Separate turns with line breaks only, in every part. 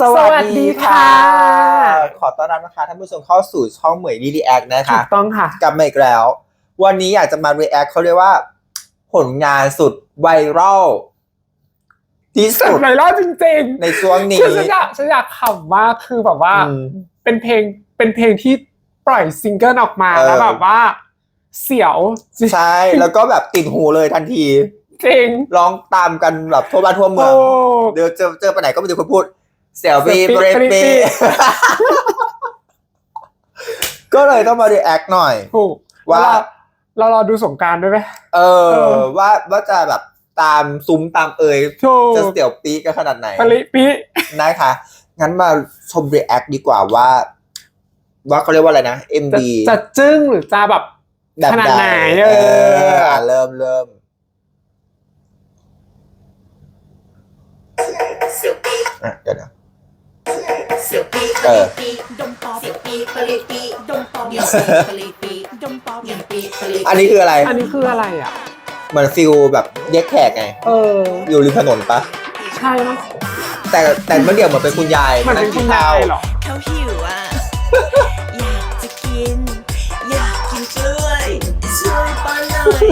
สวัสดีค่ะ
ขอต้อนรับนะคะท่านผู้ชมเข้าสู่ช่องเหมยดีดีแอคนะ
ถู
คะ
กต้องค่ะ
กลับมาอีกแล้ว วันนี้อยากจะมา react เขาเรียกว่า ผลงานสุดไวรัลที่
สุ
สุ
ด
ด
ไวรัลจริง
ในช่วง
ๆ
นี้
คือฉันอยากฉันอยากขำมากคือแบบว่า
อืม
เป็นเพลงเป็นเพลงที่ปล่อยซิงเกิลออกมา
เออ
แล้วแบบว่า เสียวจริง
ใช่แล้วก็แบบติดหูเลยทันที
จริง
ร้องตามกันแบบทั่วบ้านทั่วเมื
โอ้
องเดี๋ยวเจอเจอไปไหนก็ไม่มีคนพูด เสี่ยวปี
เสี่
เบ
ยว
ร
ปี้
เป
เบรเป้
ก็เลยต้องมา react หน่อย
ถูก
ว่า
เราเรารอดูสงกรารด้วยไหม
เอ
เอ
อ
อ
ว่าว่าจะแบบตามซุ้มตามเอ่ย
ถูก
จะเสี่ยวปีกันขนาดไหน
ปริปิ
นะคะงั้นมาชม react ดีกว่าว่า ว่าเขาเรียกว่าอะไรนะ
จะ
MV
จะจึ้งหรือจะแบบ
แบบ
ขนาดไหน
เอ
เออ
ออะเริ่มเริ่มอะเดี๋ยวนะ
เสี่ยว ปี
เออ
ปีดมปอบปีปลีปีดมปอบปีปริปีดมปอบปีปริ
อันนี้คืออะไร
อันนี้คืออะไรอะ
เหมือนฟิลแบบแยกแขกไง
เออ
อยู่ริมถนนปะ
ใช่มั้ง
แต่แต่เมื่อเดียวเหมือนเป็นคุณยาย
มันเป็นคุณยายเหรอ
เขาหิวอะ อยากจะกิน อยากกินกล้วยช่วยป้อนหน่อย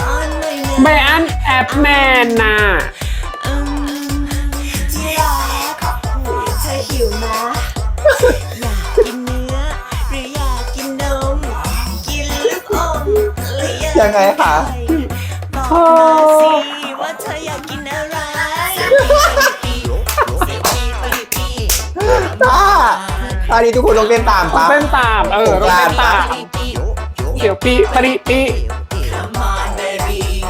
ป้อนหน่อยนะ
แบรนแอปแมนน่ะ
ยากยั
งไงคะ
บอกมาสิว่าเธออยากกินอะไร
อ่าอันนี้ทุกคนต้องเต้นตามปะ
เต้นตามเออต้องเต้นตามเดี๋ยวปีปริปี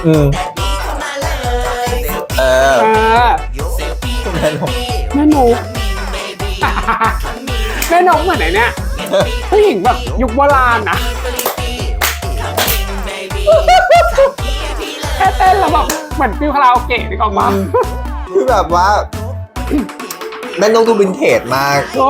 อืมเออ
เออ
แม่นม
แม่นก แม่นกเหมือนไหนเนี่ยผู้หญิงแบบยุคโบราณนะ แค่เต้นแล้วแบบเหมือนฟิวคาราโอเกะนึกออกมา
คือแบบว่าแม่นกดูวินเทจมาก
โอ้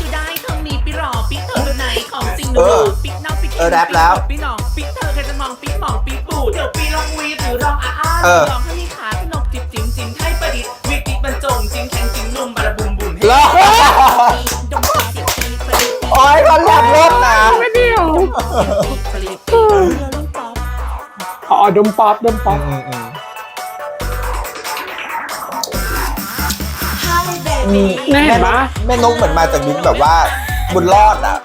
ปีได้ทองนี้ปีรอปีเธอดูไหนของจริง
เอ
ดู
อ
ปีเน่าปี
เออแรปแล้ว
ปีหนองปีเธอใครจะมองปีหมองปีปูเดี๋ยวปีลองวีหรือลองอาอ้า
เออ
ลองให้มีขาขนมจิบจิ๋มจิ๋มไทยประดิษฐ์วิกิบรรจงจิ๋มแข็งจิ๋มนุ่มบาราบุมบุม
เหรอ
ดมปาสิปีปลีปี
โอ้ยมันแลบเลิศนะ
ไม่เดียว
ปลีปีลูกป๊อป
อ๋อดมป๊อปดมป๊อป
อืมอืม
Hi
อืม
baby
แน่เห็นปะ
แม่นกเหมือนมาจากยุคแบบว่าบุญรอดอะ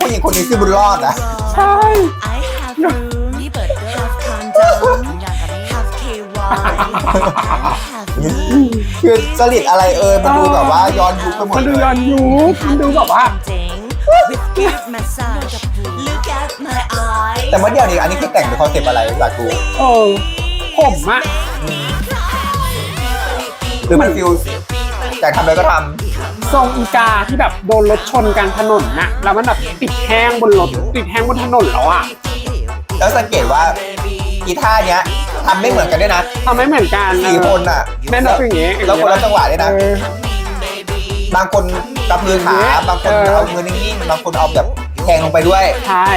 ผู้หญิงคนนี้ชื่อบุญรอดอะ
ใช่
I have room นี่เปิดด้วย have condom have KY have me
คือจริตอะไรเอ่ยมันดูแบบว่าย้อนยุคไปหมด
มันดู
เลย
ย้อนยุคมันดูแบบว่า
เจ๋ง with good massage look at my eyes
แต่เมื่อเดียวนี้อันนี้คือแต่งเป็นคอนเซปต์อะไรอยากดู
เออผมอะ
หรือมันฟิลอยากทำอะไรก็ท
ทรงอีกาที่แบบโดนรถชนกลางถนนน่ะแล้วมันแบบติดแห้งบนรถติดแห้งบนถนนแล้วอะำ
แล้วสังเกตว่ากีตาร์เนี้ยทำไม่เหมือนกันด้วยนะ
ทำไม่เหมือนกัน
สี่คนอะ
แม่นกอย่างงี้
แล้วคนละจังหวะด้วยนะ
เออ บา
งคนกระพือขา บางคน
เออ
เอามือนิ่งๆบางคนเอาแบบแทงลงไปด้วย
ใช่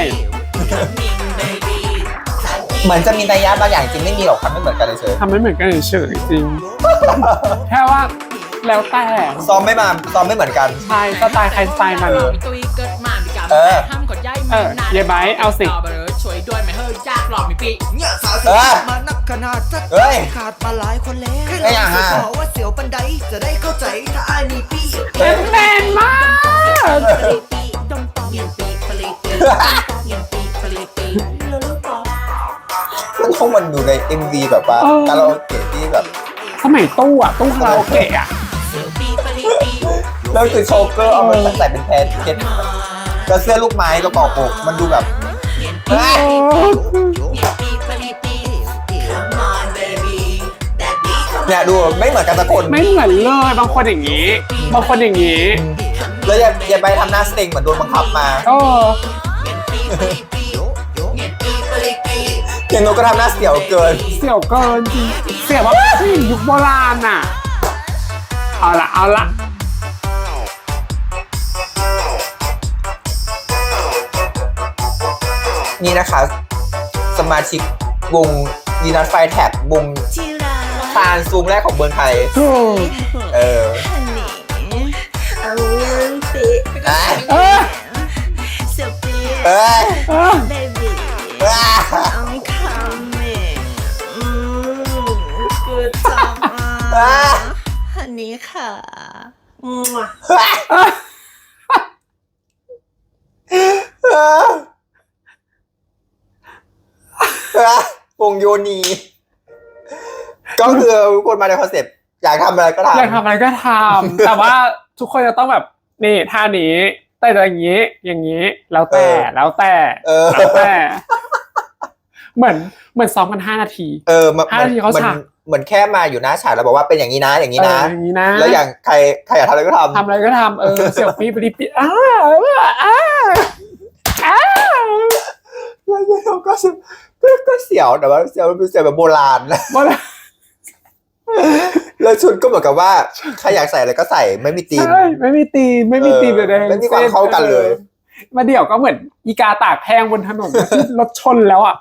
เหมือนจะมีนัยยะบางอย่างจริงไม่มีหรอกทำไม่เหมือนกันเฉย
ทำไม่เหมือนกันเฉยๆจริง แค่ว่าแล้วแต่
ๆซ้อมไม่มาซ้อมไม่เหมือนกัน
ใช่สไตล์ใครสไตล์มัน
ตุยเกิดมามีการ
เออ
ห้ามกดย้าย
เออเยไบร์ทเอาสิ
ต่บร์ช่วยด้วยไหมเฮ้ยยากหลอกมีปี
เนี่ยสาว
เอ
ที่
อ
มานักขนาดจะ
เฮ้ย
ขาดมาหลายคนแล้ว
ไอ้อย่างฮะ
ขอว่าเสียวปันไดจะได้เข้าใจถ้าอายมีพี่
แมนแมนมาก
ดมปอมยังปีปลีปียังปี อ
ยู่ใน MV แบบว่าคาราโอเกะที่แบบ
สมัยตู้อะตู้คาราโอเกะอะ
เสียวปีปลีปี
แล้วคือโชเกอร์เอามาใส่เป็นแพนเก็ตก็เสื้อลูกไม้กระเป๋าปกมันดูแบบเฮ้ย
ปีปลีปี Come on baby daddy
เนี่ยดูไม่เหมือนกันสักคน
ไม่เหมือนเลยบางคนอย่างนี้ บางคนอย่างนี้
แล้วอย่าอย่าไปทำหน้าสเต็งเหมือนโดนบังคับมา
เออ
เจนนกก็ทำหน้าเสียวเกิน
เสี่ยวเกินจริงเสี่ยวว่าผู้หญิงยุคโบราณน่ะ เอาละเอาละ
นี่นะคะ สมาชิกวงดีนัทไฟแท็บวง
ทา
นซูมแรกของเมืองไทย
เออ
เอ้เอ้
ค่ะมั่ว
วงโยนีก็คือทุกคนมาในคอนเซ็ปต์อยากทำอะไรก็ทำ
อยากทำอะไรก็ทำแต่ว่าทุกคนจะต้องแบบนี่ท่านี้แต่อย่างนี้ อย่างนี้ แล้วแต่แล้วแต่
เออ
แล้วแต่ เหมือนเหมือนซ้อมกันห้านาที
เออมัน
ห้านาทีเขา
มัน
ฉาก
เหมือนแค่มาอยู่หน้าฉากแล้วบอกว่าเป็นอย่างนี้นะอย่างนี้นะ
เอออย่างนี้นะ
แล้วอย่างใครใครอยากทำอะไรก็ทำ
ทำอะไรก็ทำเออเสี่ยวปี้ปรีปีอ้าอ้าอ้า
แล้วเราก็เสียวก็ก็เสียวแต่ว่าเสียวเป็นเสียวแบบโบราณนะ
หมด
แล้วชุดก็เหมือนกับว่าใครอยากใส่อะไรก็ใส่ไม่มีธีม
ใช่ไม่มีตีมไม่มีตีม
เออ
ใดๆ
ไม่มีความเข้ากันเลย
ออมาเดี๋ยวก็เหมือนอีกาตากแห้งบนถนนที่รถชนแล้วอะ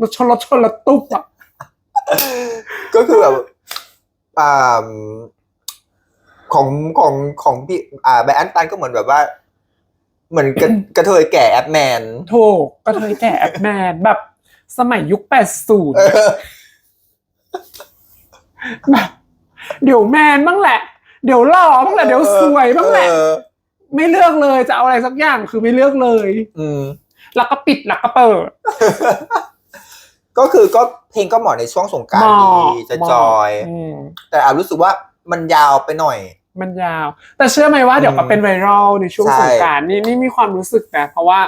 รถชนรถชนแล้วตุ๊บอะ
ก็คือแบบอ่าของของของพี่อ่าแบรนด์อันตันก็เหมือนแบบว่า เหมือนกระกระเทยแก่แอปแมน
โถกก็เทยแก่แอปแมนแบบสมัยยุค80
เออ
แบบเดี๋ยวแมนบ้างแหละ เดี๋ยวหล่อบ้างแหละเดี๋ยวสวยบ้างแหละ
เออ
ไม่เลือกเลยจะเอาอะไรสักอย่างคือไม่เลือกเลย
อืม
แล้วก็ปิดแล้วก็เปิด
ก็คือก็เพลงก็เหมาะในช่วงสงกราร
เหมาะ
ดีจะ
เหมาะ
จอย
อืม
แต่อารู้สึกว่ามันยาวไปหน่อย
มันยาว แต่เชื่อไหมว่าเดี๋ยวก็เป็นไวรัลในช่วง
ใช่
สงกรารนี่นี่มีความรู้สึกนะเพราะว่า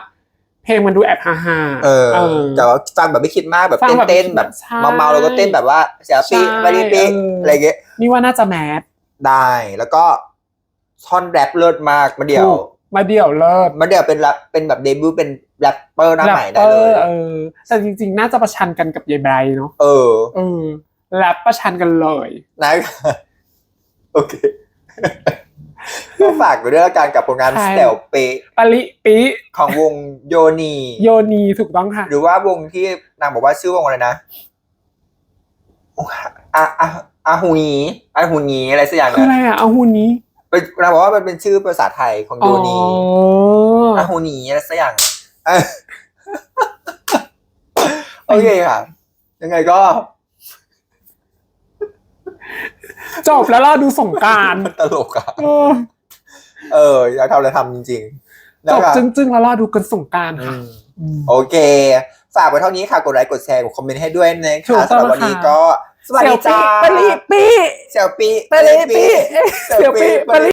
เพลงมันดูแอบฮาฮาๆ
เออแต่ว่าฟังแบบไม่คิดมากแบบ
ฟัง
เต้น
แบบ
เต้นๆแบบ
ใช่
เมาๆแล้วก็เต้นแบบว่าเสียปี
ใช่
ไปดิปี
เอออ
อะไรเงี้ย
นี่ว่าน่าจะแมส
ได้แล้วก็ท่อนแรปเลิศมากมาเดียว
ถูก มาเดี่ยวเลิศ
มาเดียวเป็นแรปเป็นแบบเดบิวต์เป็นแรปเปอร์หน้าใหม่ได้
แรป
เล
เปอยร์เออแต่จริง ๆ น่าจะประชันกันกับยายไบรท์เนาะ
เออ
เออแรปประชันกันเลย
นะโอเคก็ฝากไปด้วยละกันกับผลงาน
ใช่
สเตลเป
ปาริปิ
ของวงโยนี
โยนีถูกต้องค่ะ
หรือว่าวงที่นางบอกว่าชื่อวงอะไรนะอาอาอาฮูนีอาฮูนีอะไรสักอย่าง
คืออะไร
นะ
อะเอาหูนี้
เป็นนางบอกว่ามันเป็นชื่อภาษาไทยของ
อ๋
โย
อ
นีอาฮูนีอะไรสักอย่างเออโอเคค่ะ ยังไงก็
จบแล้วเราดูสงกราร
ตลกอะ
เออ
เออ อยากทำอะไรทำจริงๆ
จ
นะ
บ
คะ
จึ้งๆแล้วเราดูกันสงกราร
อื
ค่ะ
ม
อืม
โอเค ฝากไว้เท่านี้ค่ะ กดไลค์กดแชร์กดคอมเมนต์ให้ด้วยนะ
ถู
คะ
กต้
สำ
อง
หรับวันนี้
ค่ะ
ก็ สวัสดีจ้า
ปาริปิ
เซลปี
ปาริปิ
เซล
เสี่ยว
ปี
ปี้ปาริ